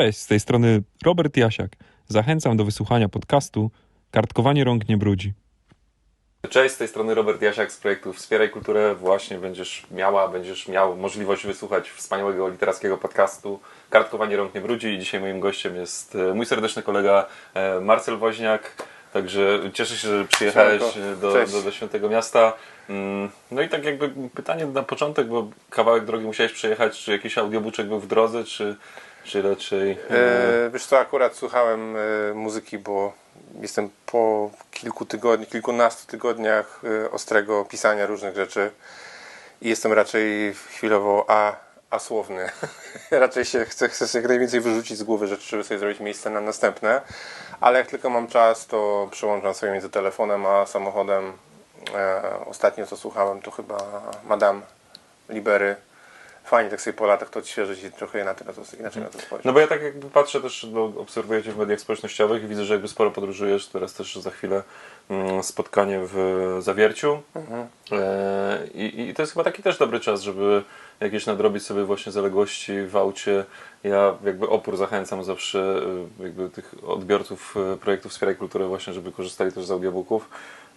Cześć, z tej strony Robert Jasiak. Zachęcam do wysłuchania podcastu Kartkowanie rąk nie brudzi. Cześć, z tej strony Robert Jasiak z projektu Wspieraj Kulturę. Właśnie będziesz miała, będziesz miał możliwość wysłuchać wspaniałego literackiego podcastu Kartkowanie rąk nie brudzi. I dzisiaj moim gościem jest e, mój serdeczny kolega e, Marcel Woźniak. Także cieszę się, że przyjechałeś do, do, do Świętego Miasta. Mm, No i tak jakby pytanie na początek, bo kawałek drogi musiałeś przejechać, czy jakiś audiobuczek był w drodze, czy, czy raczej... e, E, wiesz co, akurat słuchałem e, muzyki, bo jestem po kilku tygodniach, kilkunastu tygodniach e, ostrego pisania różnych rzeczy i jestem raczej chwilowo a, asłowny. raczej się chcę, chcę sobie jak najwięcej wyrzucić z głowy rzeczy, żeby sobie zrobić miejsce na następne, ale jak tylko mam czas, to przełączam sobie między telefonem a samochodem. E, ostatnio co słuchałem to chyba Madame Libery. Fajnie tak sobie po latach to odświeżyć i trochę inaczej na to, inaczej na to spojrzeć. No bo ja tak jakby patrzę też, bo obserwuję Cię w mediach społecznościowych i widzę, że jakby sporo podróżujesz. Teraz też za chwilę mm, spotkanie w Zawierciu. E, i, I to jest chyba taki też dobry czas, żeby jakieś nadrobić sobie właśnie zaległości w aucie. Ja jakby opór zachęcam zawsze e, jakby tych odbiorców e, projektu Wspieraj Kulturę właśnie, żeby korzystali też z audiobooków.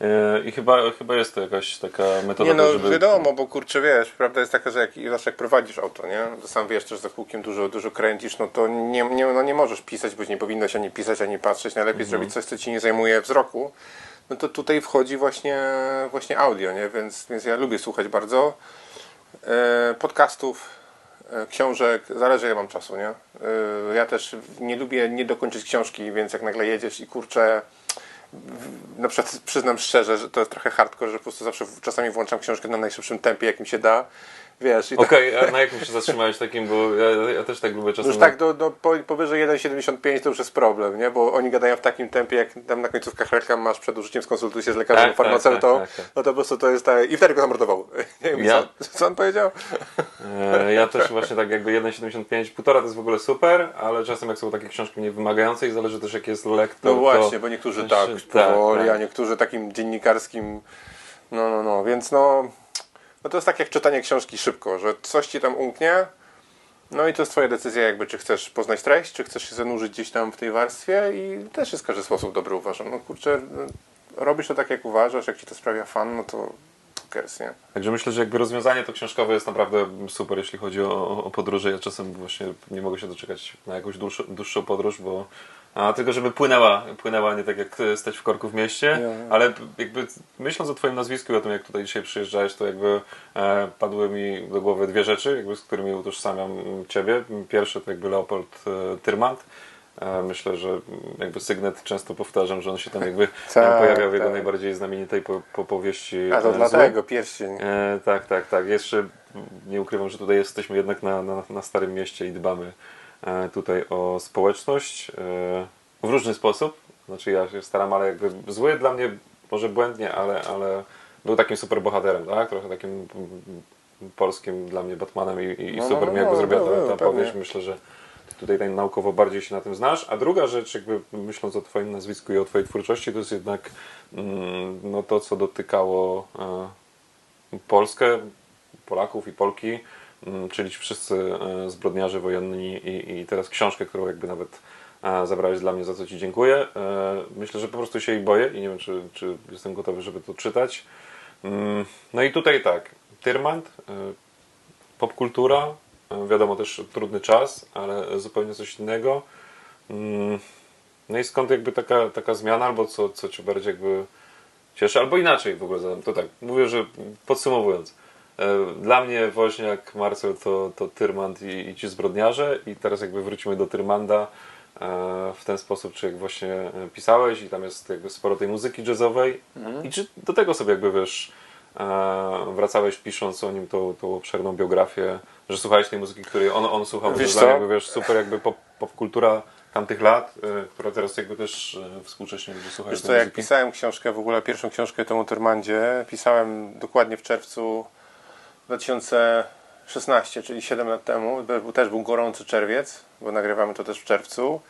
E, I chyba, chyba jest to jakaś taka metoda, Nie no, żeby... wiadomo, bo kurczę, wiesz, prawda jest taka, że jak, zawsze jak prowadzisz auto, nie, sam wiesz też, że za kółkiem dużo, dużo kręcisz, no to nie, nie, no nie możesz pisać, bo nie powinnoś ani pisać, ani patrzeć, najlepiej zrobić coś, co ci nie zajmuje wzroku, no to tutaj wchodzi właśnie, właśnie audio, nie, więc, więc ja lubię słuchać bardzo e, podcastów, e, książek, zależy ile mam czasu, nie, ja też nie lubię nie dokończyć książki, więc jak nagle jedziesz i kurczę, na przykład przyznam szczerze, że to jest trochę hardcore, że po prostu zawsze czasami włączam książkę na najszybszym tempie, jak mi się da. Wiesz, i tak, Okej, a na jakim się zatrzymałeś takim, bo ja, ja też tak lubię czasem... już tak do, do po- powyżej 1,75 to już jest problem, nie? Bo oni gadają w takim tempie, jak tam na końcówkach reklam masz przed użyciem skonsultuj się z lekarzem, Tak, farmaceutą, tak, tak, tak. no to po prostu to jest tak... I wtedy go zamordował. Nie wiem, Ja- co, co on powiedział? E, Ja też właśnie tak jakby 1,75, półtora to jest w ogóle super, ale czasem jak są takie książki mniej wymagające i zależy też jaki jest lektor. No właśnie, to... bo niektórzy to tak, tak, powoli, tak. a niektórzy takim dziennikarskim, no, no, no, więc no, no to jest tak jak czytanie książki szybko, że coś ci tam umknie, no i to jest twoja decyzja jakby, czy chcesz poznać treść, czy chcesz się zanurzyć gdzieś tam w tej warstwie i też jest każdy sposób dobry uważam, no kurczę, no, robisz to tak jak uważasz, jak ci to sprawia fan, no to nie? Także myślę, że jakby rozwiązanie to książkowe jest naprawdę super, jeśli chodzi o, o podróże. Ja czasem właśnie nie mogę się doczekać na jakąś dłuższą, dłuższą podróż, bo a, tylko żeby płynęła, płynęła nie tak jak stać w korku w mieście, Nie. ale jakby myśląc o Twoim nazwisku i o tym, jak tutaj dzisiaj przyjeżdżałeś, to jakby e, padły mi do głowy dwie rzeczy, jakby z którymi utożsamiam Ciebie. Pierwsze to jakby Leopold e, Tyrmand. E, Myślę, że jakby Sygnet często powtarzam, że on się tam jakby Tak, pojawia w jego tak. najbardziej znamienitej po, po powieści. A to e, dlatego pierścień. E, tak, tak, tak. Jeszcze nie ukrywam, że tutaj jesteśmy jednak na, na, na Starym Mieście i dbamy e, tutaj o społeczność e, w różny sposób. Znaczy ja się staram, ale jakby zły dla mnie, może błędnie, ale, ale był takim super bohaterem, tak? Trochę takim mm, polskim dla mnie Batmanem i, i No, no, super no, mi jakby no, zrobiła no, ta, no, ta powieść. Myślę, że ty tutaj tak naukowo bardziej się na tym znasz. A druga rzecz, jakby myśląc o twoim nazwisku i o twojej twórczości, to jest jednak mm, no, to, co dotykało e, Polskę, Polaków i Polki, czyli ci wszyscy e, zbrodniarze wojenni i, i teraz książkę, którą jakby nawet e, zabrałeś dla mnie, za co Ci dziękuję. E, Myślę, że po prostu się jej boję i nie wiem, czy, czy jestem gotowy, żeby to czytać. Mm, No i tutaj tak, Tyrmand, popkultura, wiadomo też trudny czas, ale zupełnie coś innego. Mm, No i skąd jakby taka, taka zmiana, albo co, co Cię bardziej jakby cieszy, albo inaczej w ogóle zadam. To tak, mówię, że podsumowując. E, Dla mnie Woźniak, Marcel to, to Tyrmand i, i ci zbrodniarze. I teraz jakby wrócimy do Tyrmanda e, w ten sposób, czy jak właśnie e, pisałeś i tam jest jakby sporo tej muzyki jazzowej. I czy do tego sobie jakby wiesz wracałeś pisząc o nim tą, tą obszerną biografię, że słuchałeś tej muzyki, której on, on słuchał, to Wiesz co? jakby wiesz super jakby pop, popkultura tamtych lat, która teraz jakby też współcześnie ludzie słuchają Wiesz co, jak pisałem książkę, w ogóle pierwszą książkę temu Tyrmandzie, pisałem dokładnie w czerwcu 2016, czyli 7 lat temu. Też był gorący czerwiec, bo nagrywamy to też w czerwcu.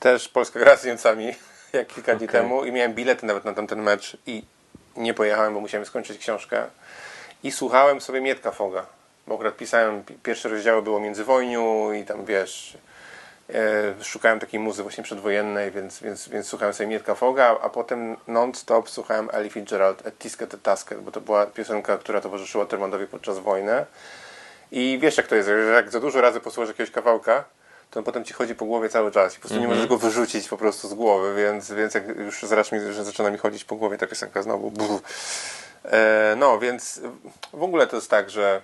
Też Polska gra z Niemcami, jak kilka dni Okej. temu i miałem bilety nawet na tamten mecz i nie pojechałem, bo musiałem skończyć książkę. I słuchałem sobie Mietka Foga, bo akurat pisałem, pi- pierwsze rozdziały było o międzywojniu i tam wiesz, szukałem takiej muzy właśnie przedwojennej, więc, więc, więc słuchałem sobie Mietka Foga, a potem non-stop słuchałem Ellie Fitzgerald, Et Tisket et Tasket, bo to była piosenka, która towarzyszyła Termandowi podczas wojny. I wiesz jak to jest, że jak za dużo razy posłuchasz jakiegoś kawałka, to on potem ci chodzi po głowie cały czas i po prostu nie możesz go wyrzucić po prostu z głowy, więc, więc jak już zaraz mi, że zaczyna mi chodzić po głowie ta piosenka znowu. E, no, więc w ogóle to jest tak, że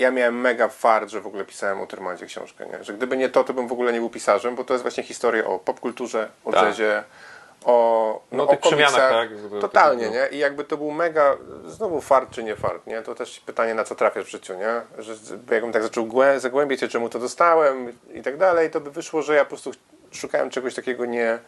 ja miałem mega fart, że w ogóle pisałem o Tyrmandzie książkę, nie? że gdyby nie to, to bym w ogóle nie był pisarzem, bo to jest właśnie historia o popkulturze, o Tak. jazzie, o, No, o tych przemianach, komiksach. tak? Totalnie, nie? I jakby to był mega, znowu fart czy nie fart, nie? To też pytanie, na co trafiasz w życiu, nie? Że jakbym tak zaczął głę, zagłębiać się, czemu to dostałem i tak dalej, to by wyszło, że ja po prostu szukałem czegoś takiego nie,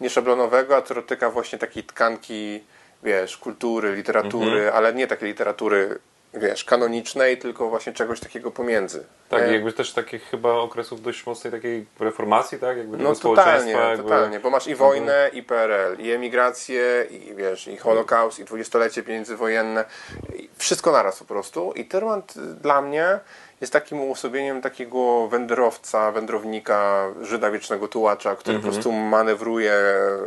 nieszablonowego, a to dotyka właśnie takiej tkanki, wiesz, kultury, literatury, Mhm. ale nie takiej literatury, wiesz, kanonicznej, tylko właśnie czegoś takiego pomiędzy. Tak, nie? i jakby też takich chyba okresów dość mocnej takiej reformacji, tak? Jakby No totalnie, społeczeństwa. Jakby... totalnie, bo masz i wojnę, i PRL, i emigrację, i wiesz, i Holokaust, i dwudziestolecie międzywojenne, i wszystko naraz po prostu. I Tyrmand y, dla mnie jest takim uosobieniem takiego wędrowca, wędrownika, Żyda wiecznego tułacza, który Mhm. po prostu manewruje,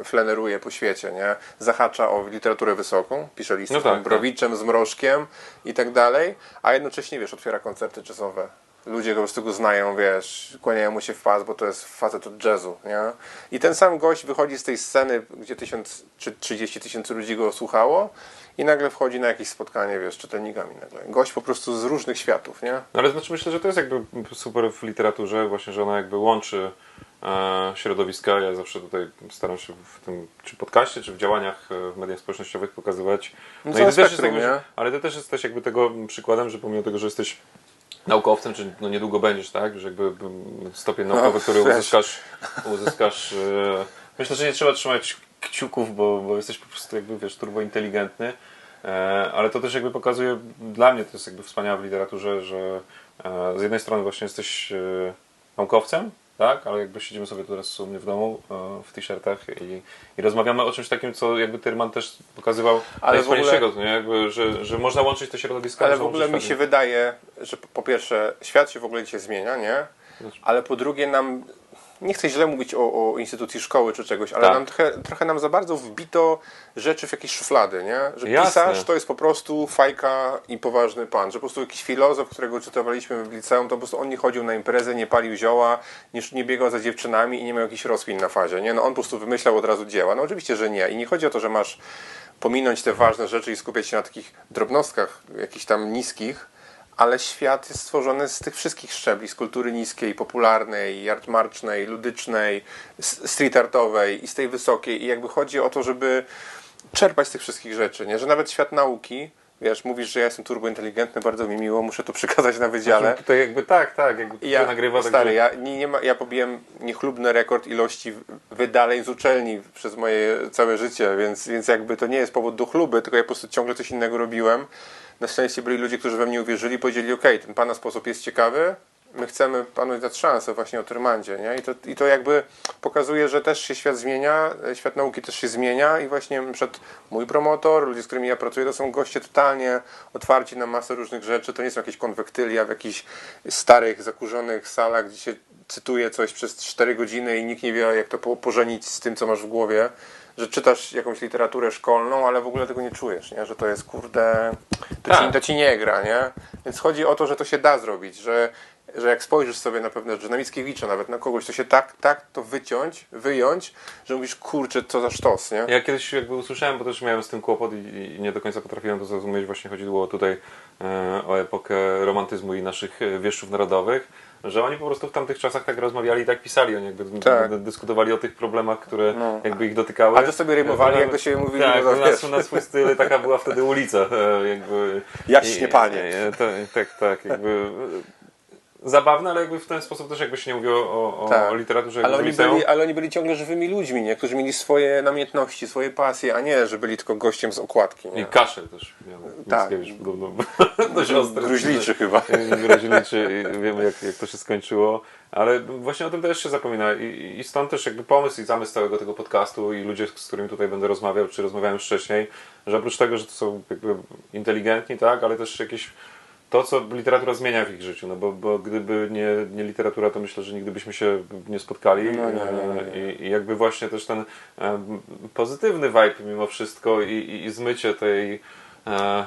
fleneruje po świecie, nie? Zahacza o literaturę wysoką, pisze listy No z tak, tak. Browiczem, z Mrożkiem i tak dalej, a jednocześnie, wiesz, otwiera koncerty jazzowe. Ludzie po prostu go znają, wiesz, kłaniają mu się w pas, bo to jest facet od jazzu, nie? I ten sam gość wychodzi z tej sceny, gdzie tysiąc czy 30 tysięcy ludzi go słuchało i nagle wchodzi na jakieś spotkanie, wiesz, z czytelnikami nagle. Gość po prostu z różnych światów, nie? No ale znaczy myślę, że to jest jakby super w literaturze, właśnie, że ona jakby łączy e, środowiska. Ja zawsze tutaj staram się w tym, czy podcaście, czy w działaniach e, w mediach społecznościowych pokazywać. No i całe to też jest jakby, ale ty też jesteś jakby tego przykładem, że pomimo tego, że jesteś naukowcem, czy no niedługo będziesz, tak? Że jakby stopień naukowy, który wiesz. uzyskasz, uzyskasz e, myślę, że nie trzeba trzymać kciuków, bo, bo jesteś po prostu jakby, wiesz, turbo inteligentny. E, ale to też jakby pokazuje, dla mnie to jest jakby wspaniałe w literaturze, że e, z jednej strony właśnie jesteś e, naukowcem, tak, ale jakby siedzimy sobie teraz u mnie w domu e, w t-shirtach i, i rozmawiamy o czymś takim, co jakby Tyrman też pokazywał Ale w ogóle- nie? Jakby, że, że można łączyć te środowiska. Ale w ogóle mi się wydaje, że po- po pierwsze świat się w ogóle dzisiaj zmienia, nie? Ale po drugie nam, nie chcę źle mówić o, o instytucji szkoły czy czegoś, ale Tak. nam trochę, trochę nam za bardzo wbito rzeczy w jakieś szuflady, nie? Że Jasne. pisarz to jest po prostu fajka i poważny pan, że po prostu jakiś filozof, którego czytowaliśmy w liceum, to po prostu on nie chodził na imprezę, nie palił zioła, nie, nie biegał za dziewczynami i nie miał jakichś rozkmin na fazie, nie? No on po prostu wymyślał od razu dzieła. No oczywiście, że nie. I nie chodzi o to, że masz pominąć te ważne rzeczy i skupiać się na takich drobnostkach jakichś tam niskich, ale świat jest stworzony z tych wszystkich szczebli, z kultury niskiej, popularnej, jartmarcznej, ludycznej, street artowej i z tej wysokiej i jakby chodzi o to, żeby czerpać z tych wszystkich rzeczy, nie? że nawet świat nauki, wiesz, mówisz, że ja jestem turbointeligentny, bardzo mi miło, muszę to przekazać na wydziale. Tutaj jakby tak, tak, jakby I ja, nagrywa stary, także... ja, nie, nie ma, ja pobiłem niechlubny rekord ilości wydaleń z uczelni przez moje całe życie, więc, więc jakby to nie jest powód do chluby, tylko ja po prostu ciągle coś innego robiłem. Na szczęście byli ludzie, którzy we mnie uwierzyli, powiedzieli, ok, ten pana sposób jest ciekawy, my chcemy panu dać szansę właśnie o Tyrmandzie, nie? I to, I to jakby pokazuje, że też się świat zmienia, e, świat nauki też się zmienia i właśnie przed mój promotor, ludzie, z którymi ja pracuję, to są goście totalnie otwarci na masę różnych rzeczy, to nie są jakieś konwektylia w jakichś starych, zakurzonych salach, gdzie się cytuje coś przez 4 godziny i nikt nie wie, jak to po- pożenić z tym, co masz w głowie, że czytasz jakąś literaturę szkolną, ale w ogóle tego nie czujesz, nie? że to jest, kurde, to, Tak. ci, to ci nie gra, nie? Więc chodzi o to, że to się da zrobić, że, że jak spojrzysz sobie na pewne rzeczy, na Mickiewicza nawet, na kogoś, to się tak, tak to wyciąć, wyjąć, że mówisz, kurczę, co za sztos, nie? Ja kiedyś jakby usłyszałem, bo też miałem z tym kłopot i, i nie do końca potrafiłem to zrozumieć. Właśnie chodziło tutaj e, o epokę romantyzmu i naszych e, wieszczów narodowych, że oni po prostu w tamtych czasach tak rozmawiali i tak pisali. Oni jakby Tak. dyskutowali o tych problemach, które No. jakby ich dotykały. A to sobie rymowali, jak do siebie mówili, Tak, no na, na swój styl taka była wtedy ulica. e, Jakby, Jaśnie I- panie. e, to, tak, tak. Jakby, zabawne, ale jakby w ten sposób też jakby się nie mówiło o, o, Tak. o literaturze Ale oni, byli, ale oni byli ciągle żywymi ludźmi, nie? którzy mieli swoje namiętności, swoje pasje, a nie, że byli tylko gościem z okładki. I Nie? kaszel też miał. Tak. Podobno. Dość ostry. Gruźliczy chyba. Gruźliczy. i Wiemy jak, jak to się skończyło. Ale właśnie o tym też się zapomina I, i stąd też jakby pomysł i zamysł całego tego podcastu i ludzie, z którymi tutaj będę rozmawiał, czy rozmawiałem wcześniej, że oprócz tego, że to są jakby inteligentni, tak, ale też jakieś to, co literatura zmienia w ich życiu, no bo, bo gdyby nie, nie literatura, to myślę, że nigdy byśmy się nie spotkali No nie, nie, nie. I, i jakby właśnie też ten pozytywny vibe mimo wszystko i, i, i zmycie tej e,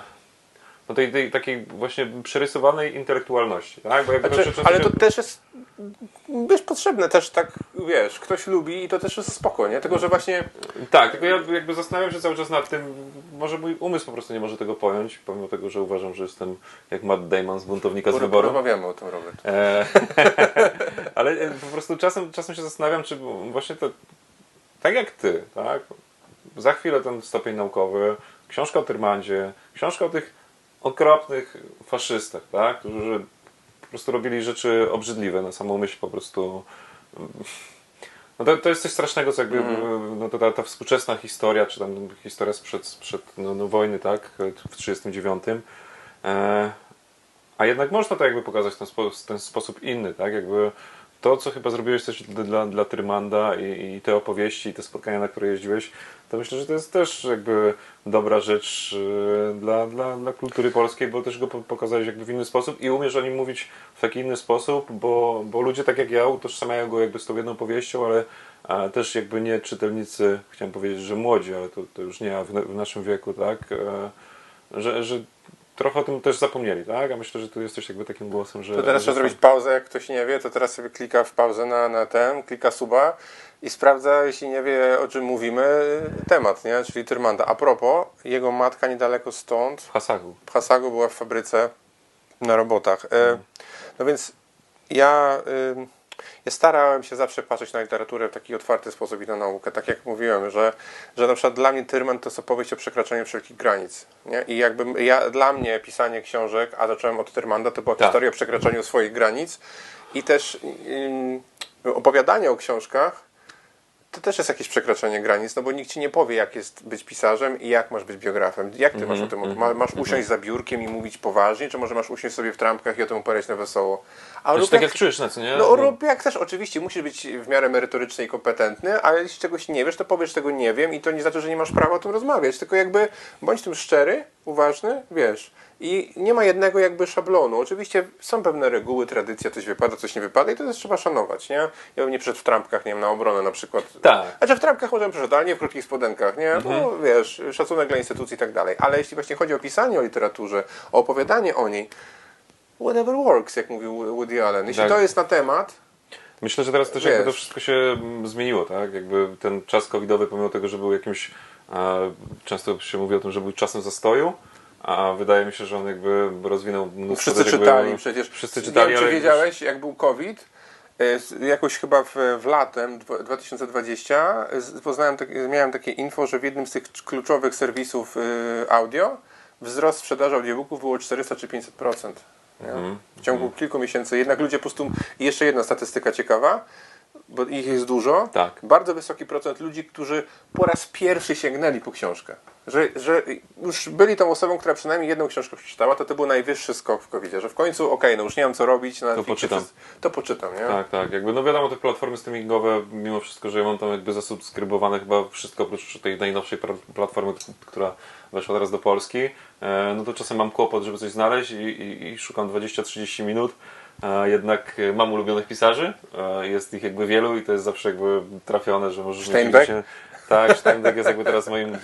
no tej, tej takiej właśnie przerysowanej intelektualności, tak? Znaczy, ale to też jest wiesz, potrzebne też tak, wiesz, ktoś lubi i to też jest spoko, nie? Tylko, że właśnie Tak, tylko ja jakby zastanawiam się cały czas nad tym, może mój umysł po prostu nie może tego pojąć, pomimo tego, że uważam, że jestem jak Matt Damon z Buntownika z wyboru. porozmawiamy o tym, Robert. E, ale e, po prostu czasem, czasem się zastanawiam, czy właśnie to tak jak ty, tak? Za chwilę ten stopień naukowy, książka o Tyrmandzie, książka o tych okropnych faszystach, tak? Którzy po prostu robili rzeczy obrzydliwe na samą myśl po prostu. No to, to jest coś strasznego, co jakby no to ta, ta współczesna historia, czy tam historia sprzed, sprzed no, no, wojny, tak, w 1939. E, a jednak można to jakby pokazać w ten, spo, ten sposób inny, tak? Jakby to, co chyba zrobiłeś też dla, dla, Tyrmanda i, i te opowieści, i te spotkania, na które jeździłeś, to myślę, że to jest też jakby dobra rzecz e, dla, dla, dla kultury polskiej, bo też go po- pokazałeś jakby w inny sposób i umiesz o nim mówić w taki inny sposób, bo, bo ludzie tak jak ja utożsamiają go jakby z tą jedną powieścią, ale a też jakby nie czytelnicy, chciałem powiedzieć, że młodzi, ale to, to już nie w, w naszym wieku, tak? E, że, że trochę o tym też zapomnieli, tak? A myślę, że tu jesteś jakby takim głosem, że... To teraz trzeba zrobić pauzę, jak ktoś nie wie, to teraz sobie klika w pauzę na, na ten, klika suba i sprawdza, jeśli nie wie o czym mówimy, temat, nie? Czyli Tyrmanda. A propos, jego matka niedaleko stąd, W Hasagu. w Hasagu była w fabryce na robotach. E, no więc ja, y, ja starałem się zawsze patrzeć na literaturę w taki otwarty sposób i na naukę. Tak jak mówiłem, że, że na przykład dla mnie Tyrman to jest opowieść o przekraczaniu wszelkich granic. Nie? I jakby ja, dla mnie pisanie książek, a zacząłem od Tyrmanda, to była Tak. historia o przekraczaniu swoich granic i też ym, opowiadanie o książkach to też jest jakieś przekraczanie granic, no bo nikt ci nie powie, jak jest być pisarzem i jak masz być biografem. Jak ty masz o tym, ma, masz usiąść za biurkiem i mówić poważnie, czy może masz usiąść sobie w trampkach i o tym opowiadać na wesoło? A Znaczy, tak jak czujesz, na co nie? no rób jak też, oczywiście, musisz być w miarę merytoryczny i kompetentny, ale jeśli czegoś nie wiesz, to powiesz, tego nie wiem i to nie znaczy, że nie masz prawa o tym rozmawiać, tylko jakby bądź tym szczery, uważny, wiesz. I nie ma jednego jakby szablonu. Oczywiście są pewne reguły, tradycja, coś wypada, coś nie wypada i to też trzeba szanować, nie? Ja bym nie przyszedł w trampkach, nie wiem, na obronę na przykład. Tak. Znaczy w trampkach możemy przyszedł, ale nie w krótkich spodenkach, nie? Bo wiesz, szacunek dla instytucji i tak dalej. Ale jeśli właśnie chodzi o pisanie o literaturze, o opowiadanie o niej, whatever works, jak mówił Woody Allen. Jeśli Tak. to jest na temat, Myślę, że teraz też jakby to wszystko się mm, zmieniło, tak? Jakby ten czas covidowy, pomimo tego, że był jakimś, e, często się mówi o tym, że był czasem zastoju, a wydaje mi się, że on jakby rozwinął mnóstwo Wszyscy jakby- czytali przecież. Wszyscy Nie czytali, wiem, czy wiedziałeś, jak był COVID, e, jakoś chyba w, w latem dwa- 2020 z- poznałem, tak, miałem takie info, że w jednym z tych kluczowych serwisów y, audio wzrost sprzedaży audiobooków było 400 czy 500%. Nie? Mhm. W ciągu kilku miesięcy. Jednak ludzie po prostu... I jeszcze jedna statystyka ciekawa, bo ich jest dużo. Tak. Bardzo wysoki procent ludzi, którzy po raz pierwszy sięgnęli po książkę. Że, że już byli tą osobą, która przynajmniej jedną książkę przeczytała, to to był najwyższy skok w covid że w końcu, okej, no już nie mam co robić, na Netflixie poczytam. to poczytam, nie? Tak, tak. Jakby, no wiadomo, te platformy streamingowe, mimo wszystko, że ja mam tam jakby zasubskrybowane chyba wszystko oprócz tej najnowszej platformy, która weszła teraz do Polski, e, no to czasem mam kłopot, żeby coś znaleźć i, i, i szukam 20-30 minut. Jednak e, mam ulubionych pisarzy, e, jest ich jakby wielu i to jest zawsze jakby trafione, że możesz Steinbeck? mieć... Tak, Steinbeck jest jakby teraz moim e,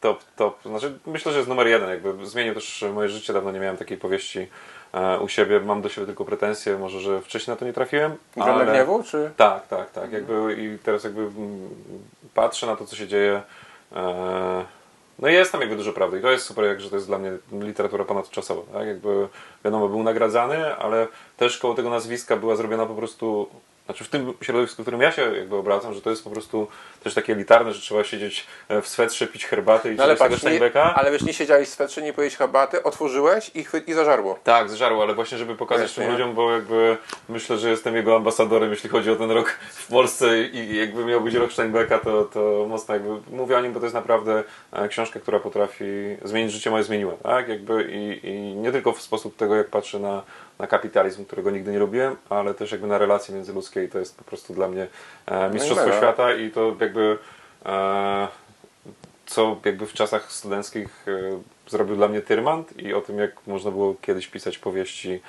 top, top, znaczy myślę, że jest numer jeden, jakby zmienił też moje życie, dawno nie miałem takiej powieści u siebie, mam do siebie tylko pretensje, może, że wcześniej na to nie trafiłem, Grona ale... gniewu, czy... Tak, tak, tak. Jakby i teraz jakby mm, patrzę na to, co się dzieje. No i jest tam jakby dużo prawdy i to jest super, jak, że to jest dla mnie literatura ponadczasowa. Tak? Jakby wiadomo, był nagradzany, ale też koło tego nazwiska była zrobiona po prostu. Znaczy w tym środowisku, w którym ja się jakby obracam, że to jest po prostu też takie elitarne, że trzeba siedzieć e, w swetrze, pić herbatę i No ale patrz, nie, ale wiesz, nie siedziałeś w swetrze, nie pojeść herbaty, otworzyłeś i, chwy, i zażarło. Tak, zżarło, ale właśnie, żeby pokazać Wiesz, tym nie? ludziom, bo jakby myślę, że jestem jego ambasadorem, jeśli chodzi o ten rok w Polsce i jakby miał być rok Steinbecka, to, to mocno jakby mówię o nim, bo to jest naprawdę e, książka, która potrafi zmienić życie moje zmieniła, tak? Jakby i, i nie tylko w sposób tego, jak patrzę na, na kapitalizm, którego nigdy nie lubiłem, ale też jakby na relacje międzyludzkie i to jest po prostu dla mnie e, mistrzostwo mega. świata i to jakby e, co jakby w czasach studenckich e, zrobił dla mnie Tyrmand i o tym, jak można było kiedyś pisać powieści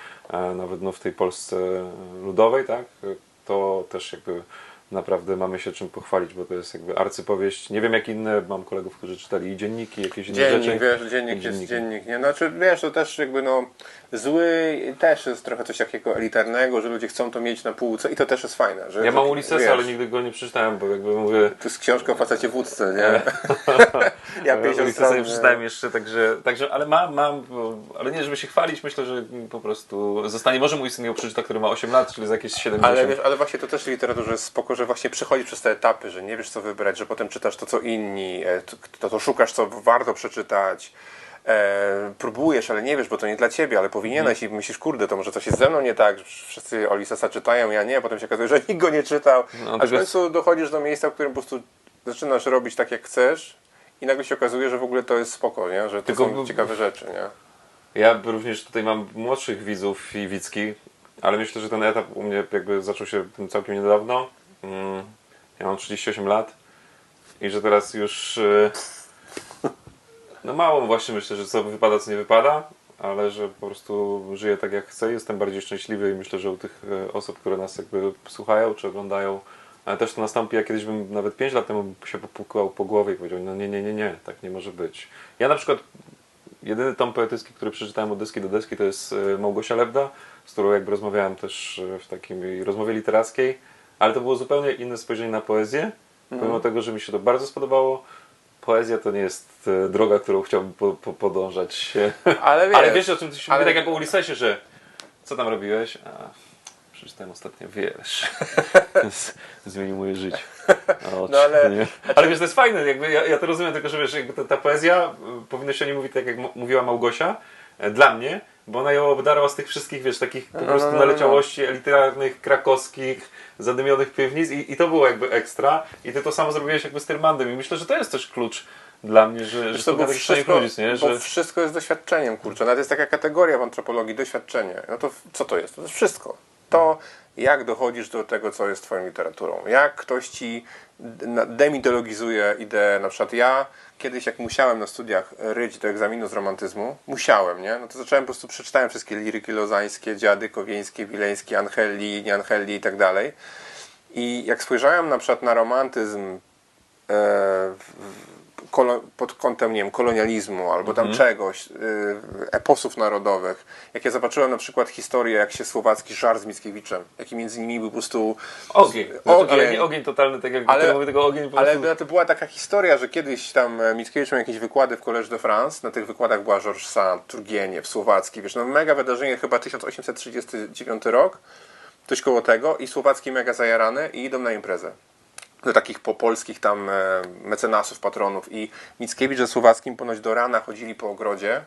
nawet no, w tej Polsce ludowej, tak? To też jakby naprawdę mamy się czym pochwalić, bo to jest jakby arcypowieść. Nie wiem jak inne, mam kolegów, którzy czytali i dzienniki, jakieś inne Dziennik, rzeczy. wiesz, dziennik jest dziennik, nie? Znaczy, wiesz, to też jakby no zły też jest trochę coś takiego elitarnego, że ludzie chcą to mieć na półce i to też jest fajne. Że, Ja mam Ulyssesa, wiesz, ale nigdy go nie przeczytałem, bo jakby mówię... To jest książka o facecie wódce, nie? ja 50 Ulyssesa stron, nie przeczytałem jeszcze, także, także ale mam, mam, ale nie żeby się chwalić, myślę, że po prostu zostanie, może mój syn ją przeczyta, który ma 8 lat, czyli za jakieś 70. Ale, wiesz, ale właśnie to też literaturze jest spoko, że właśnie przechodzi przez te etapy, że nie wiesz co wybrać, że potem czytasz to co inni, e, to, to, szukasz co warto przeczytać, e, próbujesz, ale nie wiesz, bo to nie dla ciebie, ale powinieneś i myślisz, kurde, to może coś jest ze mną nie tak, wszyscy Olisesa czytają, ja nie, a potem się okazuje, że nikt go nie czytał, No, a w końcu dochodzisz do miejsca, w którym po prostu zaczynasz robić tak jak chcesz i nagle się okazuje, że w ogóle to jest spoko, nie? że to Tylko są ciekawe rzeczy. Nie? Ja również tutaj mam młodszych widzów i widzki, ale myślę, że ten etap u mnie jakby zaczął się całkiem niedawno. Ja mam 38 lat i że teraz już e, no mało właśnie myślę, że co wypada, co nie wypada, ale że po prostu żyję tak jak chcę, jestem bardziej szczęśliwy i myślę, że u tych e, osób, które nas jakby słuchają czy oglądają, ale też to nastąpi, ja kiedyś bym nawet 5 lat temu się popukał po głowie i powiedział, no nie, nie, nie, nie, tak nie może być. Ja na przykład jedyny tom poetycki, który przeczytałem od deski do deski, to jest e, Małgosia Lebda, z którą jakby rozmawiałem też w takiej rozmowie literackiej, ale to było zupełnie inne spojrzenie na poezję, pomimo tego, że mi się to bardzo spodobało. Poezja to nie jest e, droga, którą chciałbym po, po, podążać. Ale wiesz, ale wiesz o czym ty się ale- mówi, tak jak o Ulisesie, że co tam robiłeś? A, przeczytałem ostatnio wiersz. Zmienił moje życie. O, No ale- nie? ale wiesz, to jest fajne, jakby ja, ja to rozumiem, tylko że wiesz, ta, ta poezja, y, powinno się o niej mówić tak, jak mówiła Małgosia, e, dla mnie, bo ona ją obdarła z tych wszystkich, wiesz, takich po no, prostu no, no. naleciałości elitarnych, krakowskich, zadymionych piwnic i, i to było jakby ekstra i ty to samo zrobiłeś jakby z Tyrmandem i myślę, że to jest też klucz dla mnie, że, że to bo takich wszystko, ludzi, nie? bo Że, wszystko jest doświadczeniem, kurczę. Nawet jest taka kategoria w antropologii, doświadczenie. No to co to jest? To jest wszystko. To, jak dochodzisz do tego, co jest twoją literaturą. Jak ktoś ci demitologizuje ideę. Na przykład ja kiedyś, jak musiałem na studiach ryć do egzaminu z romantyzmu, musiałem, nie? No to zacząłem po prostu, przeczytałem wszystkie liryki lozańskie, dziady kowieńskie, wileńskie, Angeli, nie Angeli i tak dalej. I jak spojrzałem na przykład na romantyzm e, w- pod kątem nie wiem, kolonializmu albo tam czegoś, y, eposów narodowych. Jak ja zobaczyłem na przykład historię, jak się słowacki żar z Mickiewiczem, jaki między nimi był po prostu ogień. Znaczy, ogień. ale nie ogień totalny, tak jak Ale- ale, mówię, tego ogień po Ale prostu... to była taka historia, że kiedyś tam e, Mickiewicz miał jakieś wykłady w Collège de France. Na tych wykładach była Georges Sand, Turgieniew, Słowacki. Wiesz, no mega wydarzenie, chyba 1839 rok, coś koło tego i Słowacki mega zajarany i idą na imprezę. Do takich po polskich tam e, mecenasów, patronów i Mickiewicz ze Słowackim ponoć do rana chodzili po ogrodzie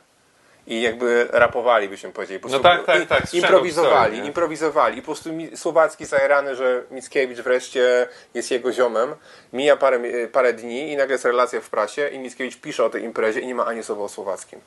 i jakby rapowali, byśmy powiedzieli. Po No tak, tak, tak, Improwizowali, nie? improwizowali. I po prostu Słowacki zajarany, że Mickiewicz wreszcie jest jego ziomem. Mija parę, mi- parę dni i nagle jest relacja w prasie i Mickiewicz pisze o tej imprezie i nie ma ani słowa o Słowackim.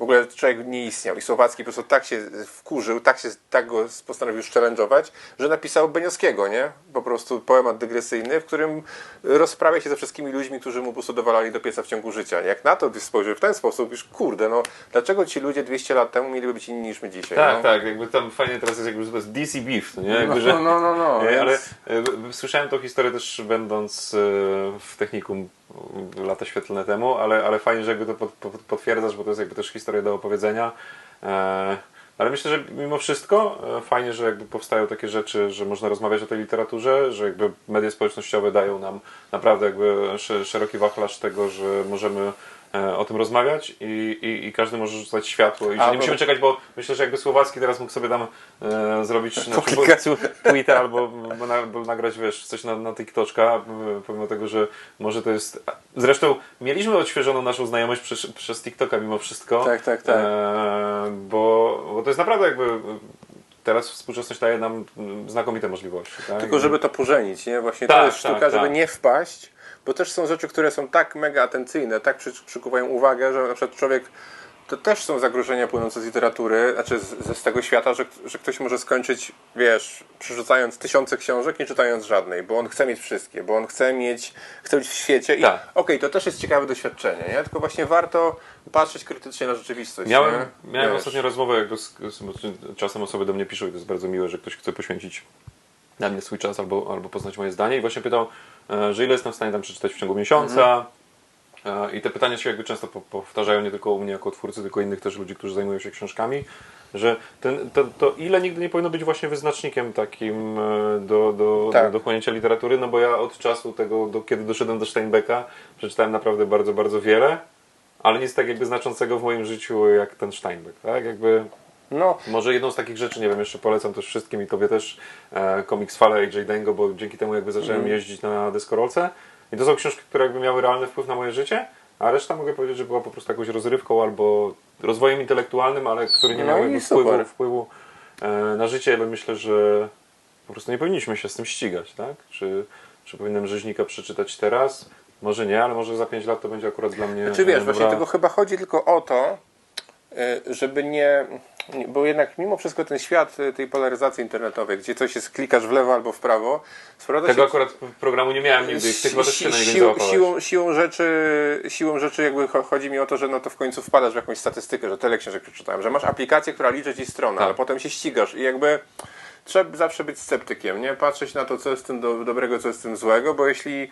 W ogóle człowiek nie istniał i Słowacki po prostu tak się wkurzył, tak, się, tak go postanowił challenge'ować, że napisał Beniowskiego, nie? Po prostu poemat dygresyjny, w którym rozprawia się ze wszystkimi ludźmi, którzy mu po prostu dowalali do pieca w ciągu życia. Jak na to byś spojrzał w ten sposób, już kurde, no dlaczego ci ludzie 200 lat temu mieliby być inni niż my dzisiaj? Tak, no? tak, jakby tam fajnie teraz jest jakby, jest DC Beef, to nie? Jakby, No, że, no, no, no, nie, ale więc- e, słyszałem tą historię też będąc e, w technikum lata świetlne temu, ale, ale fajnie, że jakby to potwierdzasz, bo to jest jakby też historia do opowiedzenia. E, ale myślę, że mimo wszystko e, fajnie, że jakby powstają takie rzeczy, że można rozmawiać o tej literaturze, że jakby media społecznościowe dają nam naprawdę jakby sze- szeroki wachlarz tego, że możemy o tym rozmawiać i, i, i każdy może rzucać światło i A, nie musimy czekać, bo myślę, że jakby Słowacki teraz mógł sobie tam e, zrobić Publikację. tweeta albo, bo na, bo nagrać wiesz, coś na, na TikToczka, e, pomimo tego, że może to jest... Zresztą mieliśmy odświeżoną naszą znajomość przez, przez TikToka mimo wszystko. Tak, tak, tak. E, bo, bo to jest naprawdę jakby... Teraz współczesność daje nam mm, znakomite możliwości. Tak? Tylko żeby to pożenić, nie? Właśnie Tak, to jest sztuka, tak, żeby tak. nie wpaść, bo też są rzeczy, które są tak mega atencyjne, tak przy, przykuwają uwagę, że na przykład człowiek to też są zagrożenia płynące z literatury, znaczy z, z tego świata, że, że ktoś może skończyć, wiesz, przerzucając tysiące książek, nie czytając żadnej, bo on chce mieć wszystkie, bo on chce mieć, chce być w świecie i Tak. okej, to też jest ciekawe doświadczenie, nie? Tylko właśnie warto patrzeć krytycznie na rzeczywistość, Miałem, nie? miałem Wiesz. ostatnio rozmowę, jakby z, z, czasem osoby do mnie piszą i to jest bardzo miłe, że ktoś chce poświęcić na mnie swój czas albo, albo poznać moje zdanie i właśnie pytał, że ile jestem w stanie tam przeczytać w ciągu miesiąca. E, I te pytania się jakby często po- powtarzają nie tylko u mnie jako twórcy, tylko innych też ludzi, którzy zajmują się książkami, że ten, to, to ile nigdy nie powinno być właśnie wyznacznikiem takim e, do, do, Tak. do chłonięcia literatury, no bo ja od czasu tego, do, kiedy doszedłem do Steinbecka, przeczytałem naprawdę bardzo, bardzo wiele, ale nic tak jakby znaczącego w moim życiu jak ten Steinbeck, tak? Jakby No, może jedną z takich rzeczy, nie wiem, jeszcze polecam też wszystkim i tobie też e, komiks Fale AJ Dengo, bo dzięki temu jakby zacząłem jeździć na deskorolce i to są książki, które jakby miały realny wpływ na moje życie, a reszta mogę powiedzieć, że była po prostu jakąś rozrywką albo rozwojem intelektualnym, ale które nie No super. wpływu, wpływu e, na życie, ale myślę, że po prostu nie powinniśmy się z tym ścigać, tak? Czy, czy powinienem Rzeźnika przeczytać teraz? Może nie, ale może za 5 lat to będzie akurat dla mnie Czy wiesz, e, właśnie dobra- tego chyba chodzi tylko o to, y, żeby nie. Bo jednak mimo wszystko ten świat y, tej polaryzacji internetowej, gdzie coś jest klikasz w lewo albo w prawo, sprowadza Tego się. akurat programu nie miałem nigdy i ty chyba też się na niego nie siłą, siłą, siłą, rzeczy, siłą rzeczy jakby cho- chodzi mi o to, że no to w końcu wpadasz w jakąś statystykę, że tyle książek przeczytałem, że masz aplikację, która liczy ci stronę, Tak. ale potem się ścigasz i jakby trzeba zawsze być sceptykiem, nie? Patrzeć na to, co jest w tym do, dobrego, co jest w tym złego, bo jeśli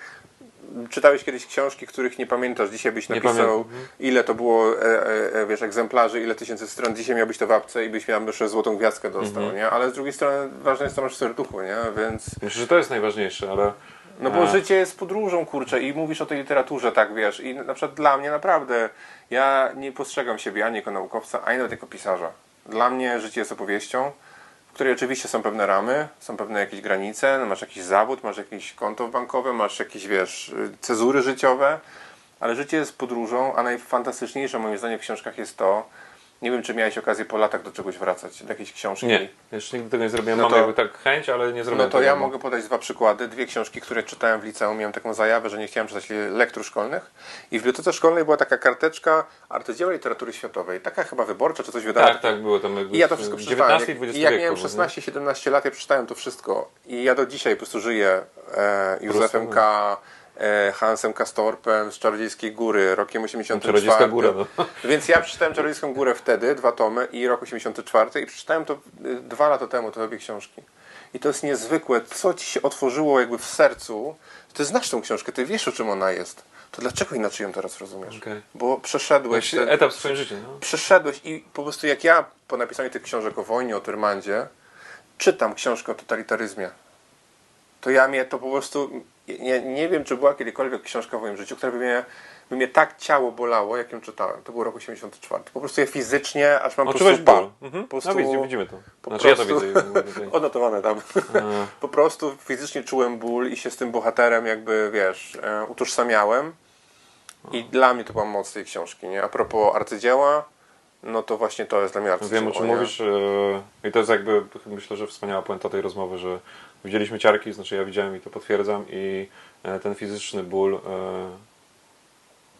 czytałeś kiedyś książki, których nie pamiętasz, dzisiaj byś napisał, ile to było, e, e, e, wiesz, egzemplarzy, ile tysięcy stron, dzisiaj miałbyś to w apce i byś miał jeszcze złotą gwiazdkę dostał, Mhm. nie? Ale z drugiej strony ważne jest, co masz w serduchu, nie? Więc... Myślę, że to jest najważniejsze, ale No bo A. życie jest podróżą, kurczę, i mówisz o tej literaturze, tak wiesz. I na przykład dla mnie naprawdę, ja nie postrzegam siebie ani jako naukowca, ani nawet jako pisarza. Dla mnie życie jest opowieścią, której oczywiście są pewne ramy, są pewne jakieś granice, no masz jakiś zawód, masz jakieś konto bankowe, masz jakieś, wiesz, y, cezury życiowe, ale życie jest podróżą, a najfantastyczniejsze moim zdaniem w książkach jest to, nie wiem, czy miałeś okazję po latach do czegoś wracać, do jakiejś książki. nie. Jeszcze nigdy tego nie zrobiłem. No Mam to- jakby tak chęć, ale nie zrobiłem No to tego. ja mogę podać dwa przykłady. Dwie książki, które czytałem w liceum. Miałem taką zajawę, że nie chciałem czytać lektur szkolnych. I w bibliotece szkolnej była taka karteczka arcydzieła literatury światowej. Taka chyba wyborcza, czy coś wydała. Tak, tak, było tam jakby I ja to wszystko przeczytałem. 19 i Jak, 20 I jak wieku, miałem nie? 16-17 lat, ja przeczytałem to wszystko. I ja do dzisiaj po prostu żyję e, Józefem prostu, K., Hansem Kastorpem z Czarodziejskiej Góry, rokiem 84. Czarodziejska Góra, no. Więc ja przeczytałem Czarodziejską Górę wtedy, dwa tomy i rok 84 i przeczytałem to y, dwa lata temu, te obie książki. I to jest niezwykłe, co ci się otworzyło jakby w sercu. Ty znasz tą książkę, ty wiesz o czym ona jest. To dlaczego inaczej ją teraz rozumiesz? Okej. Bo przeszedłeś ten, etap w swoim życiu. No. przeszedłeś i po prostu jak ja po napisaniu tych książek o wojnie, o Tyrmandzie, czytam książkę o totalitaryzmie, to ja mnie to po prostu, nie, nie wiem czy była kiedykolwiek książka w moim życiu, która by mnie, by mnie tak ciało bolało, jak ją czytałem. To był rok 84. Po prostu ja fizycznie, aż mam po Odczułeś prostu ból. Mhm. Po prostu, No widzimy, widzimy to. po Znaczy ja to prostu- widzę. Odnotowane tam. po prostu fizycznie czułem ból i się z tym bohaterem jakby, wiesz, e, utożsamiałem. I dla mnie to była moc tej książki, nie? A propos arcydzieła, no to właśnie to jest dla mnie arcydzieło. Wiem o czym nie? mówisz e, i to jest jakby myślę, że wspaniała puenta tej rozmowy, że widzieliśmy ciarki, znaczy ja widziałem i to potwierdzam i e, ten fizyczny ból e,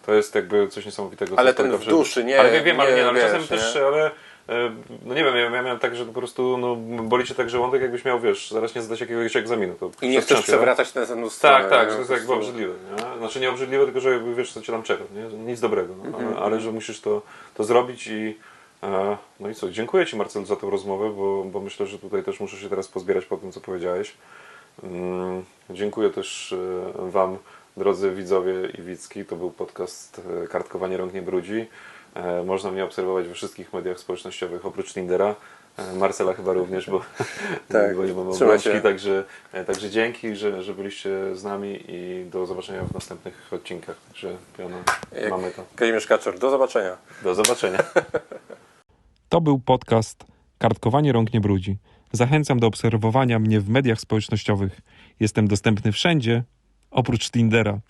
to jest jakby coś niesamowitego. Ale ten w duszy, nie- Ale wiem, ale nie, ale wiesz, czasem nie? też, ale e, no nie wiem, ja, miałem tak, że po prostu no, boli cię tak żołądek, jakbyś miał, wiesz, zaraz nie zdać jakiegoś egzaminu. To I nie chcesz przewracać na stronę. Tak, tak, to jest jakby obrzydliwe. Nie? Znaczy nie obrzydliwe, tylko że jakby wiesz, co cię tam czeka. Nie? Nic dobrego. No. Mhm, Ale, ale że musisz to, to zrobić i no i co, dziękuję Ci Marcel za tę rozmowę, bo, bo myślę, że tutaj też muszę się teraz pozbierać po tym, co powiedziałeś. Mm, dziękuję też e, Wam, drodzy widzowie i widzki. To był podcast e, Kartkowanie rąk nie brudzi. E, można mnie obserwować we wszystkich mediach społecznościowych oprócz Tindera. E, Marcela chyba również, bo, Tak, bo nie trzymaj obrączki, także, e, także dzięki, że, że byliście z nami i do zobaczenia w następnych odcinkach. Także Piano, mamy to. Kazimierz Kaczor, do zobaczenia. Do zobaczenia. To był podcast Kartkowanie rąk nie brudzi. Zachęcam do obserwowania mnie w mediach społecznościowych. Jestem dostępny wszędzie, oprócz Tindera.